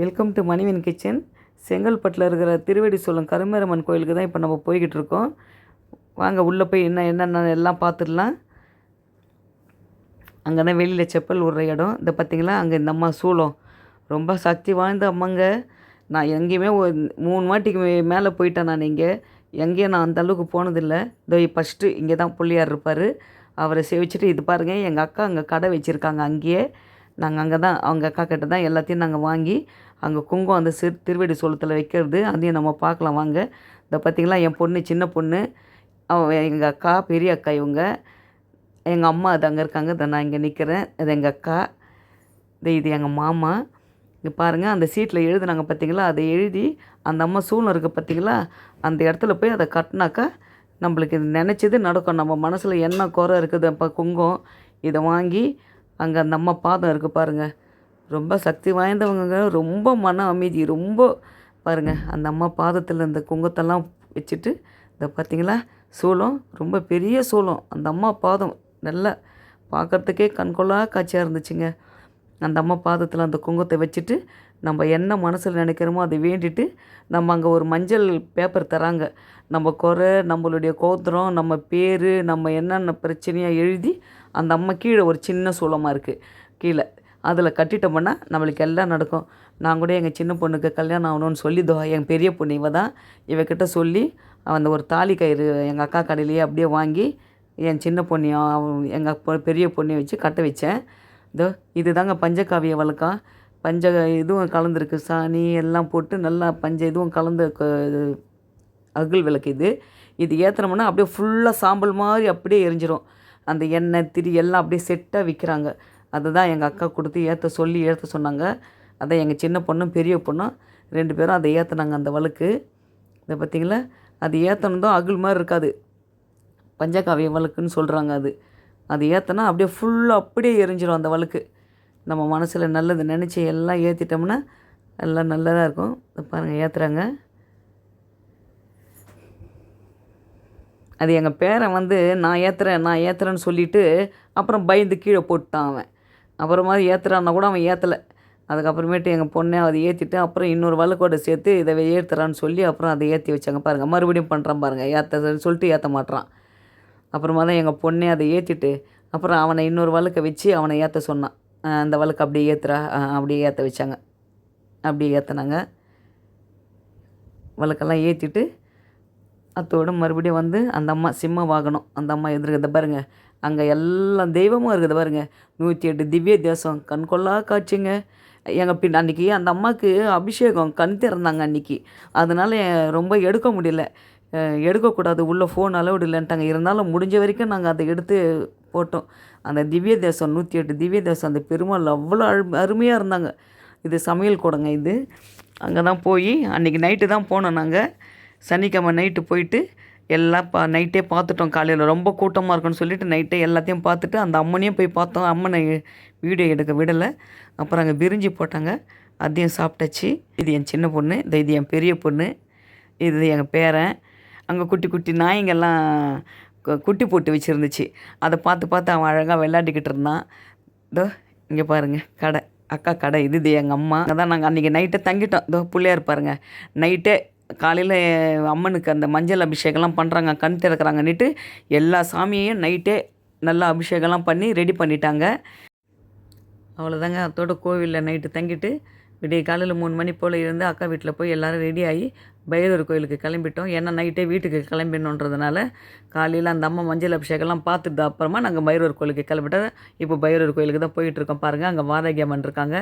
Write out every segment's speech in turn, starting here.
Welcome to மணிவின் kitchen செங்கல்பட்டில் இருக்கிற திருவடி சொல்லும் கருமேரம்மன் கோயிலுக்கு தான் இப்போ நம்ம போய்கிட்டு இருக்கோம். வாங்க உள்ளே போய் என்ன என்னென்ன எல்லாம் பார்த்துடலாம். அங்கே தான் வெளியில் செப்பல் விடுற இடம். இந்த பார்த்திங்களா? அங்கே இந்த அம்மா சூளம். ரொம்ப சக்தி வாய்ந்த அம்மாங்க. நான் எங்கேயுமே ஒரு மூணு வாட்டிக்கு மேலே போயிட்டேன் நான் இங்கே. எங்கேயும் நான் அந்தளவுக்கு போனதில்லை. இதோ ஃபஸ்ட்டு இங்கே தான் பிள்ளையார் இருப்பார். அவரை சேவிச்சுட்டு இது பாருங்கள் எங்கள் அக்கா அங்கே கடை வச்சுருக்காங்க அங்கேயே. நாங்கள் அங்கே தான் அவங்க அக்கா கிட்ட தான் எல்லாத்தையும் நாங்கள் வாங்கி அங்கே குங்குமம் அந்த சிறு திருவடி சோளத்தில் வைக்கிறது அதையும் நம்ம பார்க்கலாம் வாங்க. இந்த பார்த்திங்களா என் பொண்ணு சின்ன பொண்ணு அவன் எங்கள் அக்கா பெரிய அக்கா இவங்க. எங்கள் அம்மா அது அங்கே இருக்காங்க இதை நான் இங்கே நிற்கிறேன் இது எங்கள் அக்கா இது இது எங்கள் மாமா. இங்கே பாருங்கள் அந்த சீட்டில் எழுதுனாங்க பார்த்தீங்களா அதை எழுதி அந்த அம்மா சூழ்நிலை இருக்குது பார்த்தீங்களா அந்த இடத்துல போய் அதை கட்டினாக்கா நம்மளுக்கு இது நினச்சது நடக்கும். நம்ம மனசில் என்ன குறை இருக்குது இப்போ குங்கம் இதை வாங்கி அங்கே அந்த அம்மா பாதம் இருக்குது பாருங்கள் ரொம்ப சக்தி வாய்ந்தவங்க ரொம்ப மன அமைதி ரொம்ப பாருங்கள் அந்த அம்மா பாதத்தில் இந்த குங்கத்தெல்லாம் வச்சுட்டு இந்த பார்த்தீங்களா சூளம் ரொம்ப பெரிய சூளம். அந்த அம்மா பாதம் நல்லா பார்க்கறதுக்கே கண்கொள்ளா காட்சியாக இருந்துச்சுங்க. அந்த அம்மா பாதத்தில் அந்த குங்குத்தை வச்சுட்டு நம்ம என்ன மனசில் நினைக்கிறோமோ அதை வேண்டிட்டு நம்ம அங்கே ஒரு மஞ்சள் பேப்பர் தராங்க. நம்ம குறை நம்மளுடைய கோத்திரம் நம்ம பேர் நம்ம என்னென்ன பிரச்சனையாக எழுதி அந்த அம்மா கீழே ஒரு சின்ன சூளமாக இருக்குது கீழே. அதில் கட்டிட்டோம்னா நம்மளுக்கு எல்லாம் நடக்கும். நான் கூட எங்கள் சின்ன பொண்ணுக்கு கல்யாணம் ஆகணும்னு சொல்லி தோ என் பெரிய பொண்ணு இவ தான். இவக்கிட்ட சொல்லி அந்த ஒரு தாலி கயிறு எங்கள் அக்கா கடையிலேயே அப்படியே வாங்கி என் சின்ன பொண்ணையும் எங்கள் பெரிய பொண்ணையும் வச்சு கட்ட வச்சேன். இதோ இது தாங்க பஞ்சகாவிய வழக்கம் பஞ்ச இதுவும் கலந்துருக்கு சாணி எல்லாம் போட்டு நல்லா பஞ்ச இதுவும் கலந்து க- விளக்கு இது. இது ஏற்றுனோம்னா அப்படியே ஃபுல்லாக சாம்பல் மாதிரி அப்படியே எரிஞ்சிரும். அந்த எண்ணெய் திரி எல்லாம் அப்படியே செட்டாக விற்கிறாங்க அதுதான் எங்கள் அக்கா கொடுத்து ஏற்ற சொல்லி ஏற்ற சொன்னாங்க. அதான் எங்கள் சின்ன பொண்ணும் பெரிய பொண்ணும் ரெண்டு பேரும் அதை ஏற்றுனாங்க அந்த வழக்கு. இதை பார்த்திங்களா? அது ஏற்றனதும் அகல் மாதிரி இருக்காது. பஞ்சகாவிய வழக்குன்னு சொல்கிறாங்க அது. அது ஏற்றினா அப்படியே ஃபுல்லாக அப்படியே எரிஞ்சிடும் அந்த வழக்கு. நம்ம மனசில் நல்லது நினச்சி எல்லாம் ஏற்றிட்டோம்னா எல்லாம் நல்லதாக இருக்கும். பாருங்கள் ஏற்றுறாங்க அது எங்கள் பேரன் வந்து நான் ஏற்றுறேன் நான் ஏற்றுறேன்னு சொல்லிவிட்டு அப்புறம் பயந்து கீழே போட்டுட்டான் அவன். அப்புறமா ஏற்றுறான்னா கூட அவன் ஏற்றலை அதுக்கப்புறமேட்டு எங்கள் பொண்ணை அதை ஏற்றிட்டு அப்புறம் இன்னொரு வழக்கோட சேர்த்து இதை ஏற்றுறான்னு சொல்லி அப்புறம் அதை ஏற்றி வச்சாங்க. பாருங்கள் மறுபடியும் பண்ணுறான் பாருங்கள் ஏற்ற சொல்லிட்டு ஏற்ற மாட்டான் அப்புறமா தான் எங்கள் பொண்ணே அதை ஏற்றிட்டு அப்புறம் அவனை இன்னொரு வழக்கை வச்சு அவனை ஏற்ற சொன்னான் அந்த வழக்கு அப்படியே ஏற்றுறா அப்படியே ஏற்ற வச்சாங்க. அப்படியே ஏற்றினாங்க வழக்கெல்லாம் ஏற்றிட்டு அத்தோடு மறுபடியும் வந்து அந்த அம்மா சிம்ம வாகனம். அந்த அம்மா எதிர்க்கிறத பாருங்கள் அங்கே எல்லா தெய்வமும் இருக்குது பாருங்கள் நூற்றி எட்டு திவ்ய தேசம். கண்கொள்ளா காட்சிங்க. எங்கள் பின் அன்றைக்கி அந்த அம்மாவுக்கு அபிஷேகம் கண் திறந்தாங்க அன்றைக்கி அதனால் ரொம்ப எடுக்க முடியல. எடுக்கக்கூடாது. உள்ளே ஃபோன் அலௌடு இல்லைன்ட்டாங்க. இருந்தாலும் முடிஞ்ச வரைக்கும் நாங்கள் அதை எடுத்து போட்டோம். அந்த திவ்ய தேசம் நூற்றி எட்டு திவ்ய தேசம். அந்த பெருமாள் அவ்வளோ அரு அருமையாக இருந்தாங்க. இது சமையல் கூடங்க இது. அங்கே தான் போய் அன்றைக்கி நைட்டு தான் போனோம் நாங்கள் சனிக்கிழமை நைட்டு போயிட்டு எல்லாம் பா நைட்டே பார்த்துட்டோம் காலையில். ரொம்ப கூட்டமாக இருக்குன்னு சொல்லிட்டு நைட்டே எல்லாத்தையும் பார்த்துட்டு அந்த அம்மனையும் போய் பார்த்தோம். அம்மனை வீடியோ எடுக்க விடலை. அப்புறம் அங்கே விரிஞ்சு போட்டாங்க. அதையும் சாப்பிட்டாச்சு. இது என் சின்ன பொண்ணு இந்த இது என் பெரிய பொண்ணு இது எங்கள் பேரன். அங்கே குட்டி குட்டி நாய்ங்கெல்லாம் கு- குட்டி போட்டு வச்சுருந்துச்சு. அதை பார்த்து பார்த்து அவன் அழகாக விளையாடிக்கிட்டு இருந்தான். இதோ இங்கே பாருங்கள் கடை. அக்கா கடை இது இது எங்கள் அம்மா. அதான் நாங்கள் அன்றைக்கி நைட்டே தங்கிட்டோம். இதோ பிள்ளையார் பாருங்கள் நைட்டே காலையில் அம்மனுக்கு அந்த மஞ்சள் அபிஷேகம்லாம் பண்ணுறாங்க கண் திறக்கிறாங்கன்னுட்டு எல்லா சாமியையும் நைட்டே நல்லா அபிஷேகம்லாம் பண்ணி ரெடி பண்ணிட்டாங்க. அவ்வளோதாங்க அதோட கோவிலில் நைட்டு தங்கிட்டு விடிய காலையில் மூணு மணி போல் இருந்து அக்கா வீட்டில் போய் எல்லோரும் ரெடி ஆகி பைரவர் கோயிலுக்கு கிளம்பிட்டோம். ஏன்னா நைட்டே வீட்டுக்கு கிளம்பிடணுன்றதுனால காலையில் அந்த அம்மா மஞ்சள் அபிஷேகம்லாம் பார்த்துட்டு அப்புறமா நாங்கள் பைரவர் கோயிலுக்கு கிளம்பிட்டோம். இப்போ பைரவர் கோயிலுக்கு தான் போயிட்டுருக்கோம் பாருங்கள் அங்கே வாராகி அம்மன் இருக்காங்க.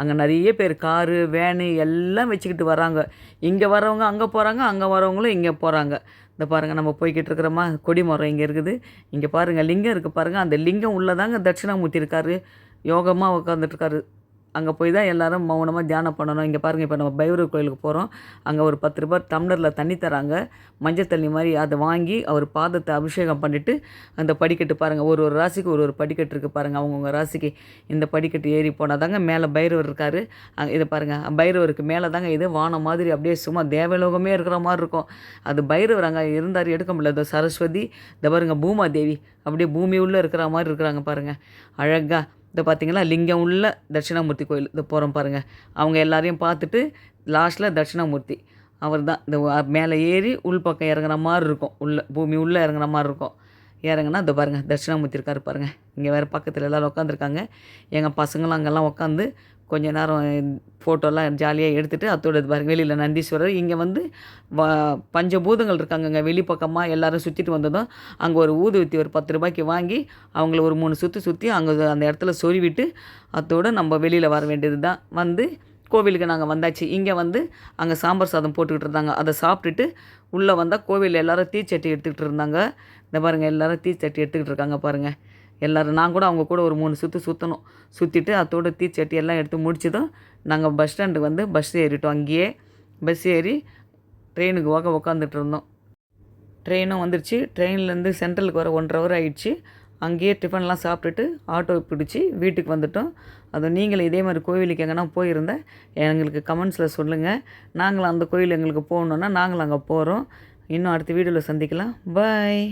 அங்கே நிறைய பேர் காரு வேனு எல்லாம் வச்சுக்கிட்டு வராங்க. இங்கே வரவங்க அங்கே போகிறாங்க அங்கே வரவங்களும் இங்கே போகிறாங்க இந்த பாருங்கள் நம்ம போய்கிட்டு இருக்கிறோமா? கொடிமரம் இங்கே இருக்குது. இங்கே பாருங்கள் லிங்கம் இருக்குது பாருங்கள் அந்த லிங்கம் உள்ளதாங்க தட்சிணாமூர்த்தி இருக்காரு. யோகமாக உட்காந்துட்ருக்காரு அங்கே போய் தான் எல்லோரும் மௌனமாக தியானம் பண்ணணும். இங்கே பாருங்கள் இப்போ நம்ம பைரவர் கோயிலுக்கு போகிறோம் அங்கே ஒரு பத்து ரூபாய் டம்ளரில் தண்ணி தராங்க. மஞ்சள் தண்ணி மாதிரி அதை வாங்கி அவர் பாதத்தை அபிஷேகம் பண்ணிவிட்டு அந்த படிக்கட்டு பாருங்கள் ஒரு ஒரு ராசிக்கு ஒரு ஒரு படிக்கட்டு இருக்குது பாருங்கள் அவங்கவுங்க ராசிக்கு. இந்த படிக்கட்டு ஏறி போனால் தாங்க மேலே பைரவர் இருக்கார். இதை பாருங்கள் பைரவருக்கு மேலே தாங்க இது வானம் மாதிரி அப்படியே சும்மா தேவலோகமே இருக்கிற மாதிரி இருக்கும். அது பைரவர் அங்கே இருந்தார் எடுக்க முடியல. சரஸ்வதி இந்த பாருங்க பூமாதேவி அப்படியே பூமி உள்ளே இருக்கிற மாதிரி இருக்கிறாங்க பாருங்கள் அழகாக இந்த பார்த்திங்கன்னா லிங்கம் உள்ள தட்சிணாமூர்த்தி கோயில் இது போகிறோம் பாருங்கள் அவங்க எல்லாரையும் பார்த்துட்டு லாஸ்ட்டில் தட்சிணாமூர்த்தி. அவர் தான் இந்த மேலே ஏறி உள் பக்கம் இறங்குற மாதிரி இருக்கும். உள்ள பூமி உள்ளே இறங்குற மாதிரி இருக்கும். இறங்குனா இந்த பாருங்கள் தட்சிணாமூர்த்தி இருக்கார் பாருங்கள் இங்கே வேறு பக்கத்தில் எல்லோரும் உட்காந்துருக்காங்க எங்கள் பசங்களும் அங்கெல்லாம் உட்காந்து கொஞ்ச நேரம் ஃபோட்டோலாம் ஜாலியாக எடுத்துகிட்டு அத்தோட பாருங்கள் பாருங்க வெளியில் நந்தீஸ்வரர். இங்கே வந்து வ பஞ்சபூதங்கள் இருக்காங்கங்க. வெளிப்பக்கமாக எல்லோரும் சுற்றிட்டு வந்ததும் அங்கே ஒரு ஊதுவத்தி ஒரு பத்து ரூபாய்க்கு வாங்கி அவங்கள ஒரு மூணு சுற்றி சுற்றி அங்கே அந்த இடத்துல சொருவிட்டு அத்தோடு நம்ம வெளியில் வர வேண்டியது தான் வந்து கோவிலுக்கு நாங்கள் வந்தாச்சு. இங்கே வந்து அங்கே சாம்பார் சாதம் போட்டுக்கிட்டு இருந்தாங்க. அதை சாப்பிட்டுட்டு உள்ளே வந்தால் கோவிலில் எல்லாரும் தீச்சட்டி எடுத்துக்கிட்டு இருந்தாங்க. இந்த பாருங்கள் எல்லோரும் தீச்சட்டி எடுத்துக்கிட்டு இருக்காங்க பாருங்கள் எல்லோரும் நான் கூட அவங்க கூட ஒரு மூணு சுற்று சுற்றணும் சுற்றிட்டு அதோட தீச்சட்டி எல்லாம் எடுத்து முடிச்சதும் நாங்கள் பஸ் ஸ்டாண்டுக்கு வந்து பஸ் ஏறிட்டோம். அங்கேயே பஸ் ஏறி ட்ரெயினுக்கு போக உக்காந்துட்டு இருந்தோம். ட்ரெயினும் வந்துருச்சு. ட்ரெயின்லேருந்து சென்ட்ரலுக்கு வர ஒன்றரை ஹவர் ஆயிடுச்சு. அங்கேயே டிஃபன்லாம் சாப்பிட்டுட்டு ஆட்டோ பிடிச்சி வீட்டுக்கு வந்துட்டோம். அது நீங்களும் இதே மாதிரி கோவிலுக்கு எங்கன்னா போயிருந்தேன். எங்களுக்கு கமெண்ட்ஸில் சொல்லுங்கள் நாங்களும் அந்த கோயில் எங்களுக்கு போகணுன்னா நாங்களும் அங்கே போகிறோம் இன்னும் அடுத்த வீடியோவில் சந்திக்கலாம். பாய்